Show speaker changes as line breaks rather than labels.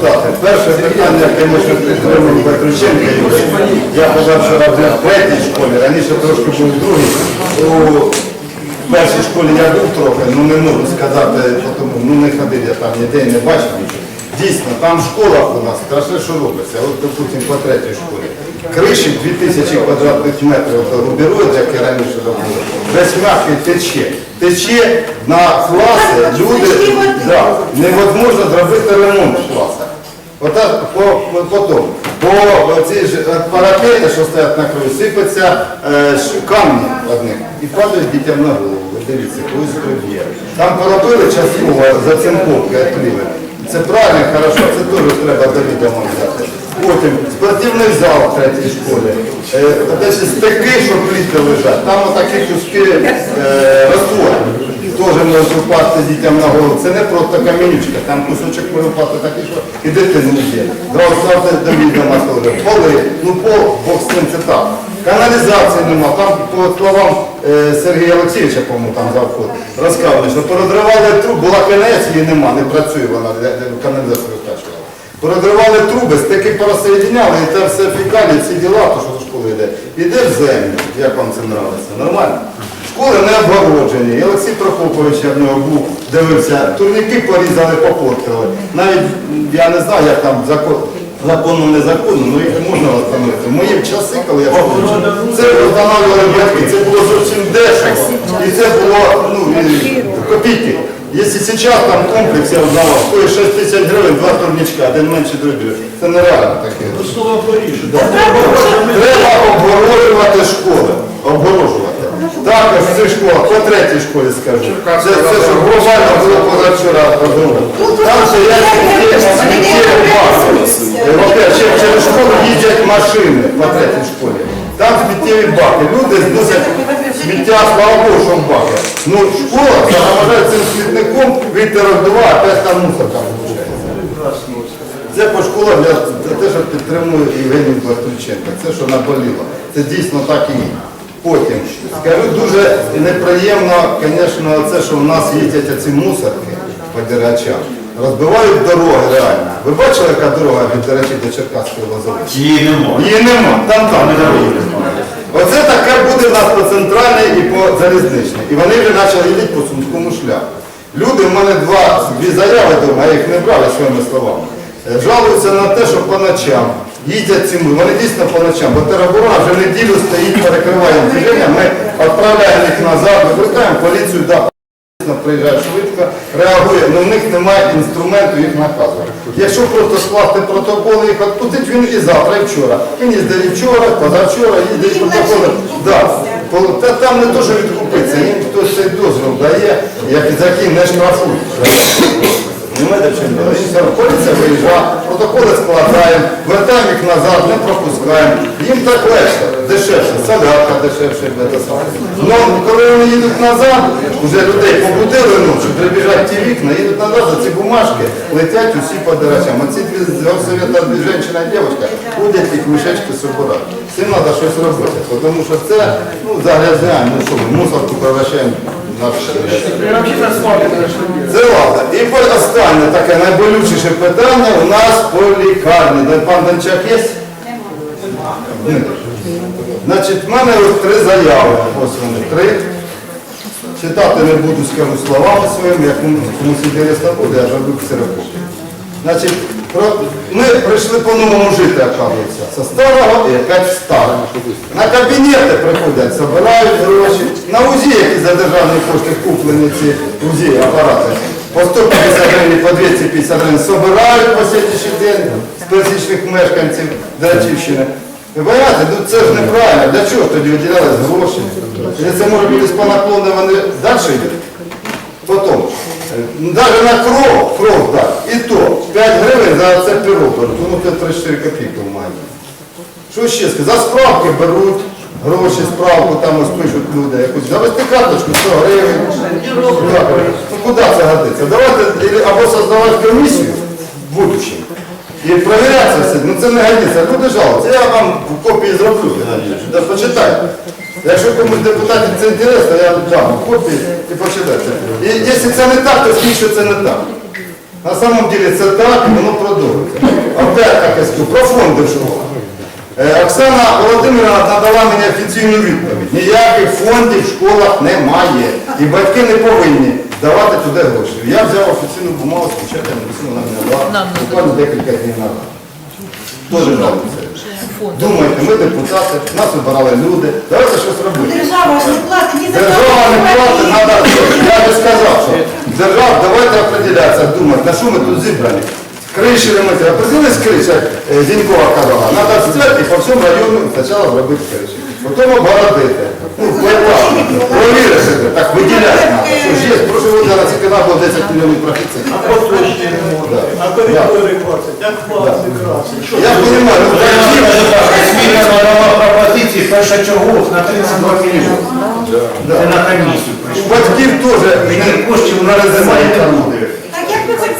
депутати, перше питання, яке ми ще підтримуємо Петрученка, я казав, що в третій школі, раніше трошки був в другій. У першій школі я був трохи, ну не можу сказати, тому, ну не ходив я там ніде, не бачив нічого. Дійсно, там в школах у нас страшне, що робиться. От, допустим, по третій школі. Криші 2000 квадратних метрів, от як я раніше робив, весь м'який тече. Тече на класи, люди, да, невозможно зробити ремонт в класах. Отак по, по, потім, по ці ж е, парапети, що стоять на краю, сипаться е, камні одних і падають дітям на голову. Ви Дивіться, колись тут є. Там поробили частково зацинковки відкрили. Це правильно, хорошо, це теж треба до відома взяти. Потім спортивний зал в третій школі. Е, стеки, що пліти лежать. Там отакі куски е, роствор. Теж може впасти дітям на голову. Це не просто камінючка, там кусочок може впасти такий, що і дитину є. Зразу ставте до відома теж. Поли, ну пол, бог з цим це так. Каналізації нема. Там, по словам е, Сергія Олексійовича, по-моєму, там завход, розказували, що порозривали труб, була кінець, її нема, не працює вона, для, для каналізацію розкачувала. Порозривали труби, стики порозсоєдиняли, і те все фікалі, всі діла, то що до школи йде. Іде в землю, як вам це нравиться, нормально? Школи не обгороджені. І Олексій Прокопович, я в нього був, дивився, турніки порізали, попортили. Навіть я не знаю, як там закон, законно, незаконно, але їх можна встановити. В мої часи, коли я школу це встановлювали батьки, це було зовсім дешево. І це було ну, і копійки. Якщо зараз там комплекс, я взнавав, стоїть 6 тисяч гривень, два турнічка, один менше другий. Це нереально таке.
Слово поріже.
Треба обгорожувати школи. Обгорожувати. Також в цих школах, по школі скажу. Це, це що глобально було позавчора розумно. Там стоять сміттєві баки. Ще через школу їздять машини по третій школі. Там сміттєві баки. Люди зносять сміття, слава Богу, що в баки. Ну, школа загромаджає цим смітником, вітер роздуває, опять там мусор там виходить. Це по школах я за те, що підтримую Євгенію Бартульченка. Це що наболіло. Це дійсно так і є. Потім, скажу, дуже неприємно, звісно, це, що в нас їздять ці мусорки по дирачам. Розбивають дороги реально. Ви бачили, яка дорога від дирачів до Черкаської лозови?
Її немає.
Її нема, там там не дороги немає. Оце таке буде в нас по центральній і по залізничній. І вони вже почали їздити по сумському шляху. Люди, в мене два, дві заяви вдома, я їх не брав, своїми словами. Жалуються на те, що по ночам їздять ці ми, вони дійсно по ночам, бо тероборона вже неділю стоїть, перекриває движення, ми відправляємо їх назад, викликаємо поліцію, да, Дійсно, приїжджає швидко, реагує, але в них немає інструменту їх наказувати. Якщо просто скласти протоколи, їх відпустить, він і завтра, і вчора. Він їздив і вчора, позавчора, їздить протоколи. Да. Та там не то, що відкупиться, їм хтось цей дозвіл дає, як за який не штрафують. Понимаєте, в чому діло? Їм все, Поліція виїжджає, протоколи складаємо, вертаємо їх назад, не пропускаємо. Їм так легше, дешевше, солярка дешевше, де те саме. Ну, коли вони їдуть назад, вже людей побудили ночі, прибіжать ті вікна, їдуть назад, за ці бумажки летять усі по дирачам. Оці дві совєта, дві жінка і дівчинка ходять їх мішечки собирають. Цим треба щось робити, тому що це ну, загрязняємо, ну що ми, мусорку превращаємо на все. Це ладно. І найболючіше питання у нас по лікарні. Пан Дончак є? Дмитро. Значить, в мене ось три заяви. Ось вони три. Читати не буду, скажу словами своїми, як комусь інтересно буде, я зроблю ксерокопію. Значить, ми прийшли по-новому жити, оказується. Со старого і опять старе. На кабінети приходять, збирають гроші. На УЗІ, які за державні кошти куплені ці УЗІ апарати. По 150 гривень, по 250 гривень збирають по сьогоднішній день з пересічних мешканців Дерачівщини. Ви Понимаєте, ну це ж неправильно. Для чого ж тоді виділялись гроші? Якщо це може бути по наклону, вони далі йдуть. Потім, навіть на кров, кров, так, і то 5 гривень за це перо беруть, тому це 3-4 копійки в мене. Що ще сказати? За справки беруть, гроші, справку там ось пишуть люди, якусь завести карточку 100 гривень. Куди це годиться? Давайте або создавати комісію в будущем. І перевіряти все. Ну це не годиться. Люди жалуються. Я вам копії зроблю, Геннадій почитайте. Якщо комусь депутатів це інтересно, я дам копії і почитайте. І якщо це не так, то що це не так. На самом деле це так воно продовжується. Опять так я скажу, про фонди. Е, Оксана Володимирівна надала мені офіційну відповідь. Ніяких фондів в школах немає. І батьки не повинні давати туди гроші. Я взяв офіційну бумагу, спочатку написано, вона мені дала буквально декілька днів назад. Дуже жалуюся. Думайте, ми депутати, нас вибирали люди. Давайте щось робити.
Держава ж не платить ні за
Держава не платить, надо, я би сказав, що держава, давайте определятися, думати, на що ми тут зібрані. Криші ремонти, определились криші, як е, Зінькова казала, треба стерти по всьому району спочатку зробити криші. Потім обгородити. Ну, поетапно. Провірити, так виділяти треба. Що ж є, прошлого року на цих каналах було 10 мільйонів профіцит.
А поточний ремонт, а коридори класять, як класи красить.
Я розумію, ну,
Спільна надала пропозиції першочергових на 32 мільйони. Це на комісію
у
прийшло.
батьків теж
Мені коштів на
немає
резерві не
там.
буде.
Так як ви хоч